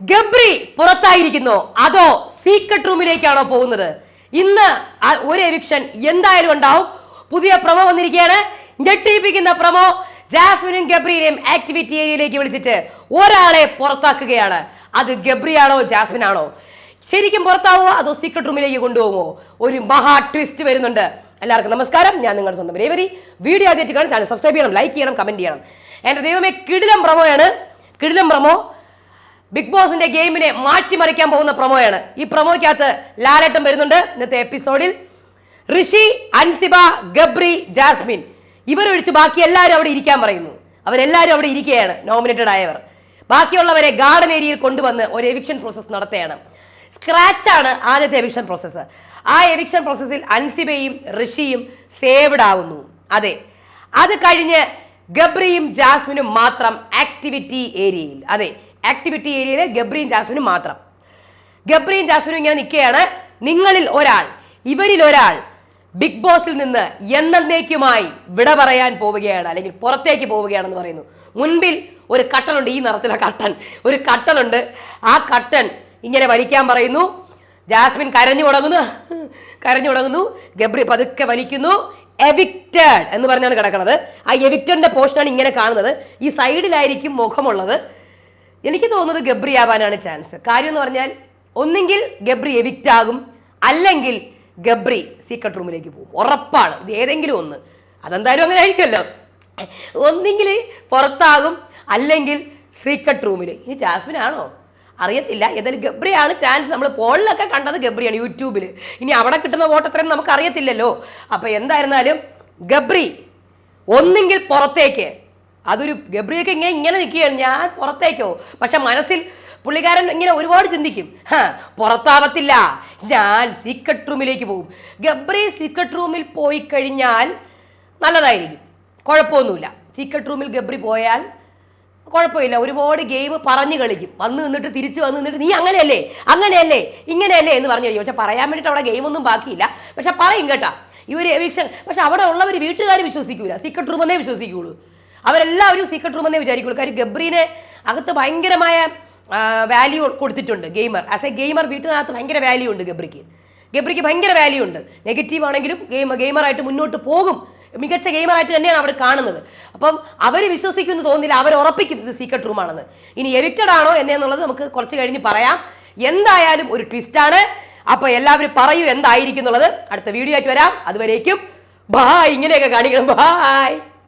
ഗബ്രി പുറത്തായിരിക്കുന്നു. അതോ സീക്രട്ട് റൂമിലേക്കാണോ പോകുന്നത്? ഇന്ന് ഒരു എവിക്ഷൻ എന്തായാലും ഉണ്ടാവും. പുതിയ പ്രമോ വന്നിരിക്കുകയാണ്. ഞെട്ടിപ്പിക്കുന്ന പ്രമോ ജാസ്മിനും ഗബ്രിയിലെയും ആക്ടിവിറ്റി ഏരിയയിലേക്ക് വിളിച്ചിട്ട് ഒരാളെ പുറത്താക്കുകയാണ്. അത് ഗബ്രിയാണോ ജാസ്മിൻ ആണോ ശരിക്കും പുറത്താവോ അതോ സീക്രട്ട് റൂമിലേക്ക് കൊണ്ടുപോകുമോ? ഒരു മഹാ ട്വിസ്റ്റ് വരുന്നുണ്ട്. എല്ലാവർക്കും നമസ്കാരം. ഞാൻ നിങ്ങളുടെ സ്വന്തം രേവതി. വീഡിയോ ആദ്യമായിട്ട് കാണാൻ ചാനൽ സബ്സ്ക്രൈബ് ചെയ്യണം ലൈക്ക് ചെയ്യണം കമന്റ് ചെയ്യണം. എന്റെ ദൈവമേ കിടിലം പ്രമോയാണ് കിടിലം പ്രമോ ബിഗ് ബോസിന്റെ ഗെയിമിനെ മാറ്റിമറിക്കാൻ പോകുന്ന പ്രൊമോയാണ്. ഈ പ്രൊമോയ്ക്കകത്ത് ലാലേട്ടം വരുന്നുണ്ട്. ഇന്നത്തെ എപ്പിസോഡിൽ ഋഷി അൻസിബ ഗബ്രി ജാസ്മിൻ. ഇവരൊഴിച്ച് ബാക്കി എല്ലാവരും അവിടെ ഇരിക്കാൻ പറയുന്നു. അവരെല്ലാവരും അവിടെ ഇരിക്കുകയാണ് നോമിനേറ്റഡ് ആയവർ. ബാക്കിയുള്ളവരെ ഗാർഡൻ ഏരിയയിൽ കൊണ്ടുവന്ന് ഒരു എവിക്ഷൻ പ്രോസസ്സ് നടത്തുകയാണ്. സ്ക്രാച്ചാണ് ആദ്യത്തെ എവിക്ഷൻ പ്രോസസ്സ് ആ എവിക്ഷൻ പ്രോസസ്സിൽ അൻസിബയും ഋഷിയും സേവ്ഡ് ആവുന്നു. അതെ അത് കഴിഞ്ഞ് ഗബ്രിയും ജാസ്മിനും മാത്രം ആക്ടിവിറ്റി ഏരിയയിൽ അതെ ആക്ടിവിറ്റി ഏരിയയിൽ ഗബ്രിയും ജാസ്മിനും മാത്രം. ഗബ്രിയും ജാസ്മിനും ഇങ്ങനെ നിൽക്കുകയാണ്. നിങ്ങളിൽ ഒരാൾ ഇവരിൽ ഒരാൾ ബിഗ് ബോസിൽ നിന്ന് എന്നേക്കുമായി വിട പറയാൻ പോവുകയാണ്. അല്ലെങ്കിൽ പുറത്തേക്ക് പോവുകയാണെന്ന് പറയുന്നു. മുൻപിൽ ഒരു കട്ടനുണ്ട്. ഈ നിറത്തിലെ കട്ടൻ. ഒരു കട്ടനുണ്ട്. ആ കട്ടൻ ഇങ്ങനെ വലിക്കാൻ പറയുന്നു. ജാസ്മിൻ കരഞ്ഞു തുടങ്ങുന്നു കരഞ്ഞു തുടങ്ങുന്നു ഗബ്രി പതുക്കെ വലിക്കുന്നു. എവിക്റ്റഡ് എന്ന് പറഞ്ഞാണ് കിടക്കുന്നത്. ആ എവിക്റ്റഡിന്റെ പോസ്റ്റാണ് ഇങ്ങനെ കാണുന്നത്. ഈ സൈഡിലായിരിക്കും മുഖമുള്ളത്. എനിക്ക് തോന്നുന്നത് ഗബ്രി ആവാനാണ് ചാൻസ് കാര്യം എന്ന് പറഞ്ഞാൽ ഒന്നെങ്കിൽ ഗബ്രി എവിക്റ്റ് ആകും അല്ലെങ്കിൽ ഗബ്രി സീക്രട്ട് റൂമിലേക്ക് പോകും. ഉറപ്പാണ്. ഇത് ഏതെങ്കിലും ഒന്ന്. അതെന്തായാലും അങ്ങനെ ആയിരിക്കുമല്ലോ. ഒന്നെങ്കിൽ പുറത്താകും അല്ലെങ്കിൽ സീക്രട്ട് റൂമിൽ ഇനി ജാസ്മിൻ ആണോ? അറിയത്തില്ല. ഏതായാലും ഗബ്രിയാണ് ചാൻസ് നമ്മൾ പോളിലൊക്കെ കണ്ടത് ഗബ്രിയാണ് യൂട്യൂബിൽ. ഇനി അവിടെ കിട്ടുന്ന വോട്ട് അത്രയും നമുക്ക് അറിയത്തില്ലല്ലോ. അപ്പോൾ എന്തായിരുന്നാലും ഗബ്രി ഒന്നെങ്കിൽ പുറത്തേക്ക് അതൊരു ഗബ്രിയൊക്കെ ഇങ്ങനെ ഇങ്ങനെ നിൽക്കുകയാണ്. ഞാൻ പുറത്തേക്കോ? പക്ഷെ മനസ്സിൽ പുള്ളിക്കാരൻ ഇങ്ങനെ ഒരുപാട് ചിന്തിക്കും. പുറത്താവത്തില്ല. ഞാൻ സീക്രട്ട് റൂമിലേക്ക് പോകും. ഗബ്രി സീക്രട്ട് റൂമിൽ പോയി കഴിഞ്ഞാൽ നല്ലതായിരിക്കും. കുഴപ്പമൊന്നുമില്ല. സീക്രട്ട് റൂമിൽ ഗബ്രി പോയാൽ കുഴപ്പമില്ല. ഒരുപാട് ഗെയിം പറഞ്ഞു കളിക്കും. വന്ന് നിന്നിട്ട് തിരിച്ച് വന്ന് നിന്നിട്ട് നീ അങ്ങനെയല്ലേ? അങ്ങനെയല്ലേ? ഇങ്ങനെയല്ലേ എന്ന് പറഞ്ഞു കഴിയും പക്ഷെ പറയാൻ വേണ്ടിയിട്ട് അവിടെ ഗെയിമൊന്നും ബാക്കിയില്ല. പക്ഷെ പറയും കേട്ടാ. ഇവർ എവിക്ഷൻ പക്ഷെ അവിടെ ഉള്ളവർ വീട്ടുകാർ വിശ്വസിക്കൂല. സീക്രട്ട് റൂം എന്നേ വിശ്വസിക്കുള്ളൂ. അവരെല്ലാവരും സീക്രട്ട് റൂം എന്നേ വിചാരിക്കുള്ളൂ. കാര്യം ഗബ്രീനെ അകത്ത് ഭയങ്കരമായ വാല്യൂ കൊടുത്തിട്ടുണ്ട് ഗെയിമർ ആസ് എ ഗെയിമർ വീട്ടിനകത്ത് ഭയങ്കര വാല്യൂ ഉണ്ട് ഗബ്രിക്ക്. ഗബ്രിക്ക് ഭയങ്കര വാല്യൂ ഉണ്ട്. നെഗറ്റീവ് ആണെങ്കിലും ഗെയിം ഗെയിമറായിട്ട് മുന്നോട്ട് പോകും. മികച്ച ഗെയിമറായിട്ട് തന്നെയാണ് അവർ കാണുന്നത്. അപ്പം അവർ വിശ്വസിക്കുന്നു തോന്നില്ല അവർ ഉറപ്പിക്കുന്നത് സീക്രട്ട് റൂമാണെന്ന് ഇനി എവിക്റ്റഡ് ആണോ എന്നുള്ളത് നമുക്ക് കുറച്ച് കഴിഞ്ഞ് പറയാം. എന്തായാലും ഒരു ട്വിസ്റ്റാണ് അപ്പോൾ എല്ലാവരും പറയൂ എന്തായിരിക്കും എന്നുള്ളത്. അടുത്ത വീഡിയോ ആയിട്ട് വരാം. അതുവരേക്കും ബായ് ഇങ്ങനെയൊക്കെ കാണിക്കണം. ബായ്